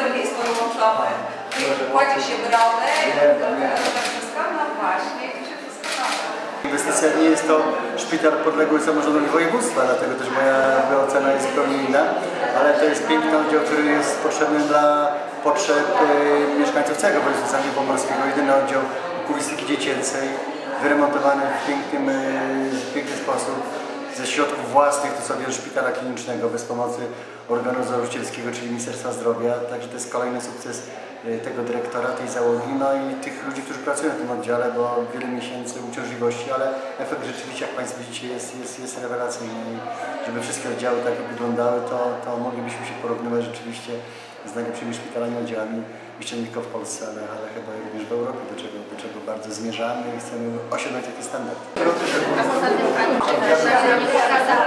zrobili swoje workshopy. Płaci się to wszystko, no właśnie, i się robi. Inwestycja nie jest to szpital podległy samorządowi województwa, dlatego też moja ocena jest zupełnie inna, ale to jest piękny oddział, który jest potrzebny dla potrzeb e, mieszkańców całego województwa pomorskiego. Jedyny oddział okulistyki dziecięcej, wyremontowany w pięknym, e, w piękny sposób, ze środków własnych, to sobie szpitala klinicznego, bez pomocy organu założycielskiego, czyli Ministerstwa Zdrowia. Także to jest kolejny sukces e, tego dyrektora, tej załogi, no i tych ludzi, którzy pracują w tym oddziale, bo wiele miesięcy uciążliwości, ale efekt rzeczywiście, jak Państwo widzicie, jest, jest, jest rewelacyjny i żeby wszystkie oddziały tak wyglądały, to, to moglibyśmy się porównywać rzeczywiście z najlepszymi szpitalami, oddziałami, jeszcze nie tylko w Polsce, ale, ale chyba również w Europie, do czego, do czego bardzo zmierzamy i chcemy osiągnąć taki standard. Gracias.